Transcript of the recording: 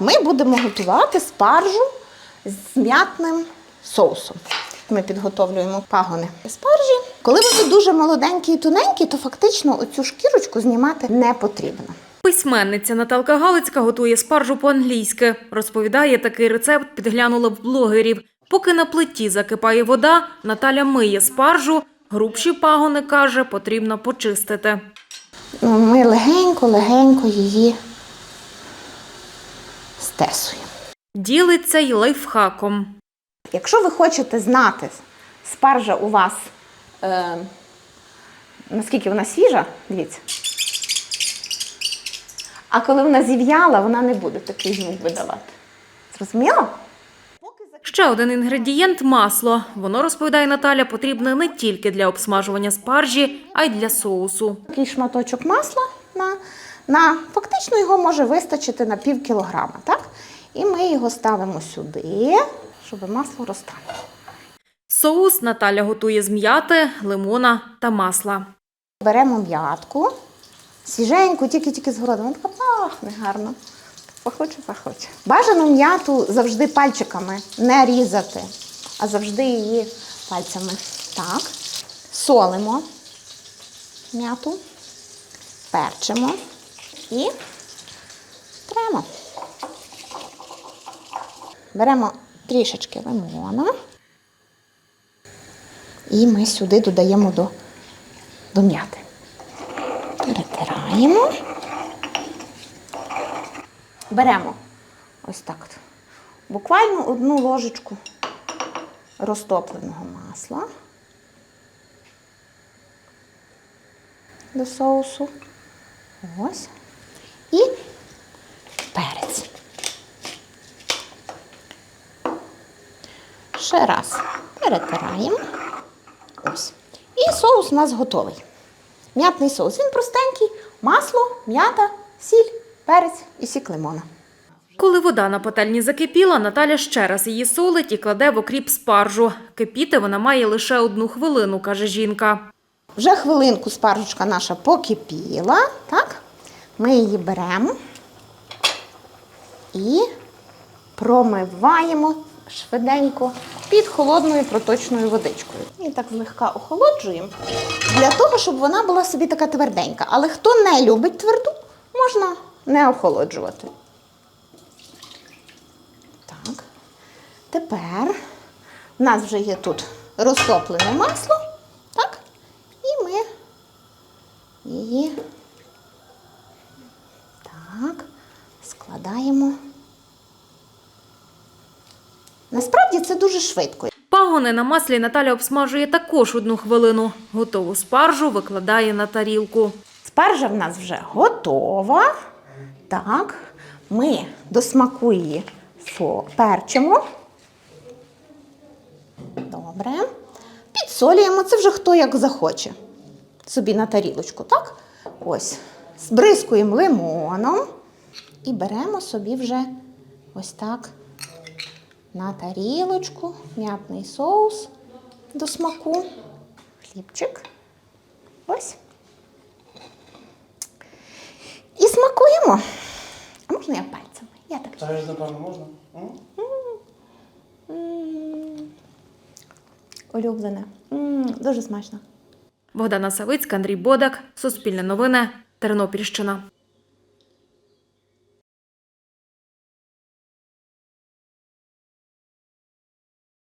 Ми будемо готувати спаржу з м'ятним соусом. Ми підготовлюємо пагони спаржі. Коли вони дуже молоденькі і тоненькі, то фактично оцю шкірочку знімати не потрібно. Письменниця Наталка Галицька готує спаржу по-англійськи. Розповідає, такий рецепт підглянула в блогерів. Поки на плиті закипає вода, Наталя миє спаржу. Грубші пагони, каже, потрібно почистити. Ну, Ми легенько-легенько її стесуємо. Ділиться й лайфхаком. Якщо ви хочете знати, спаржа у вас, е, наскільки вона свіжа, дивіться. А коли вона зів'яла, вона не буде такий звук видавати. Зрозуміло? Ще один інгредієнт масло. Воно, розповідає Наталя, потрібне не тільки для обсмажування спаржі, а й для соусу. Такий шматочок масла на, на фактично його може вистачити на пів кілограма, так? І ми його ставимо сюди, щоб масло розтануло. Соус Наталя готує з м'яти, лимона та масла. Беремо м'ятку, свіженьку, тільки-тільки з городу. Вона така пахне гарно. Пахоче, пахоче. Бажано м'яту завжди пальчиками не різати, а завжди її пальцями. Так. Солимо м'яту, перчимо і тремо. Беремо трішечки лимона. І ми сюди додаємо до, до м'яти. Перетираємо. Беремо ось так. Буквально одну ложечку розтопленого масла до соусу. Ось. І перець. Ще раз перетираємо. Ось. І соус у нас готовий. М'ятний соус. Він простенький, масло, м'ята, сіль, перець і сік лимона. Коли вода на пательні закипіла, Наталя ще раз її солить і кладе в окріп спаржу. Кипіти вона має лише одну хвилину, каже жінка. Вже хвилинку спаржечка наша покипіла, так? Ми її беремо і промиваємо швиденько під холодною проточною водичкою. І так злегка охолоджуємо для того, щоб вона була собі така тверденька. Але хто не любить тверду, можна не охолоджувати. Так. Тепер у нас вже є тут розтоплене масло, так? І ми її так складаємо. Насправді це дуже швидко. Пагони на маслі Наталя обсмажує також одну хвилину. Готову спаржу викладає на тарілку. Спаржа в нас вже готова. Так, ми до смаку її перчимо. Добре. Підсолюємо, це вже хто як захоче. Собі на тарілочку, так? Ось. Збризкуємо лимоном і беремо собі вже ось так на тарілочку, м'ятний соус до смаку, хлібчик. Ось. І смакуємо. А можна я пальцями? Я так. Та ж, напевно, можна? М? М, Улюблене. М, Дуже смачно. Богдана Савицька, Андрій Бодак, Суспільне новини, Тернопільщина.